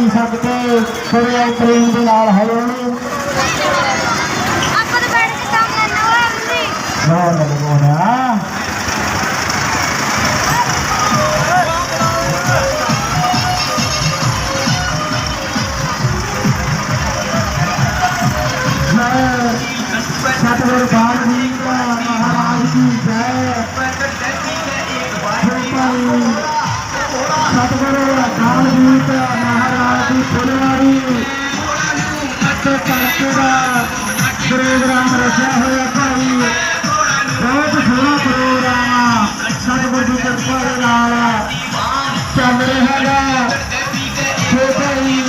ਭਾਈ ਸਕਦੇ ਥੋੜੇ ਪ੍ਰੇਮ ਦੇ ਨਾਲ ਹਲੋਣੀ ਆਪਾਂ ਤਾਂ ਬੈਠ ਕੇ ਕੰਮ ਕਰਨਾ ਅਮਲੀ ਬਹੁਤ ਲਗੋਣਾ ਸਤਿਗੁਰ ਬਾਣ ਜੀ ਦਾ ਮਹਾਰਾਜ ਕੀ ਜੈ। ਸਤਿਗੁਰੂ ਅਕਾਲ ਮੂਰਤ ਮਹਾਰਾਜ ਦਾ ਪ੍ਰੋਗਰਾਮ ਰੱਖਿਆ ਹੋਇਆ ਭਾਈ। ਬਹੁਤ ਸੋਹਣਾ ਪ੍ਰੋਗਰਾਮ ਆ। ਸਤਿਗੁਰ ਦੀ ਕਿਰਪਾ ਦੇ ਨਾਲ ਚੱਲ ਰਿਹਾ ਹੈਗਾ। ਤੇ ਭਾਈ,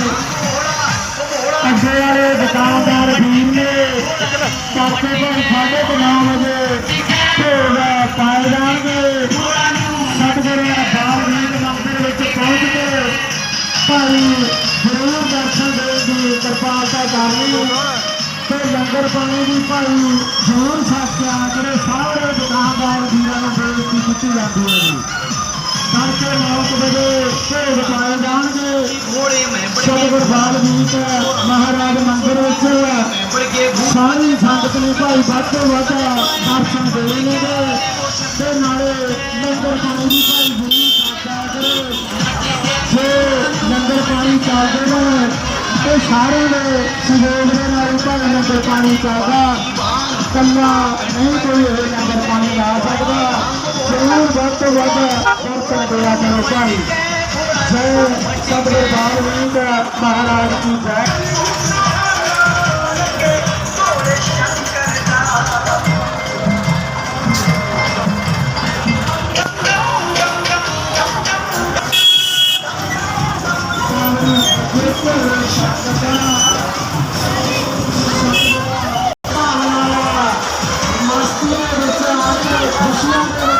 ਅੱਗੇ ਵਾਲੇ ਦੁਕਾਨਦਾਰ ਵੀਰ ਨੇ ਕਾਕੇ ਭਾਈ ਸਾਢੇ ਕੁ ਨੌ ਵਜੇ ਢੋਲ ਪਾਏ ਜਾਣਗੇ। ਸਤਿਗੁਰੂ ਅਕਾਲ ਵੀਰ ਮੰਦਿਰ ਵਿੱਚ ਪਹੁੰਚ ਕੇ ਭਾਈ ਜ਼ਰੂਰ ਦਰਸ਼ਨ ਦੇਣ ਦੀ ਕਿਰਪਾਲਤਾ ਕਰਨੀ। ਤੇ ਲੰਗਰ ਪਾਣੀ ਦੀ ਭਾਈ ਜ਼ਰੂਰ ਸਾਥਿਆ ਜਿਹੜੇ ਸਾਰੇ ਦੁਕਾਨਦਾਰ ਵੀਰਾਂ ਨੂੰ ਬੇਨਤੀ ਕੀਤੀ ਜਾਂਦੀ ਹੈ ਜੀ। ਤੜਕੇ 9 ਵਜੇ ਢੋਲ ਪਾਏ ਜਾਣਗੇ। ਸਤਿਗੁਰ ਬਾਲਮੀਕ ਮਹਾਰਾਜ ਮੰਦਿਰ ਵਿੱਚ ਸਾਰੀ ਸੰਗਤ ਨੂੰ ਭਾਈ ਵੱਧ ਤੋਂ ਵੱਧ ਦਰਸ਼ਨ ਦੇਣਗੇ ਤੇ ਨਾਲੇ ਲੰਗਰ ਪਾਣੀ ਦੀ ਭਾਈ ਜ਼ਰੂਰ ਸਾਥਿਆ ਕਰੋ। ਲੰਗਰ ਪਾਣੀ ਚੱਲਦੇ ਨੇ। ਤੇ ਸਾਰਿਆਂ ਦੇ ਸਹਿਯੋਗ ਦੇ ਨਾਲ ਭਾਵੇਂ ਲੰਗਰ ਪਾਣੀ ਚੱਲਦਾ ਕੱਲਾ ਨਹੀਂ ਕੋਈ ਇਹ ਲੰਗਰ ਪਾਣੀ ਲਾ ਸਕਦਾ ਜ਼ਰੂਰ ਵੱਧ ਤੋਂ ਵੱਧ ਦਰਸ਼ਨ ਦਿਆ ਕਰੋ ਭਾਈ ਜੈ ਸਤਿਗੁਰ ਬਾਲਮੀਕ ਮਹਾਰਾਜ ਕੀ ਜੈ ਮਸਤੀ Brasil.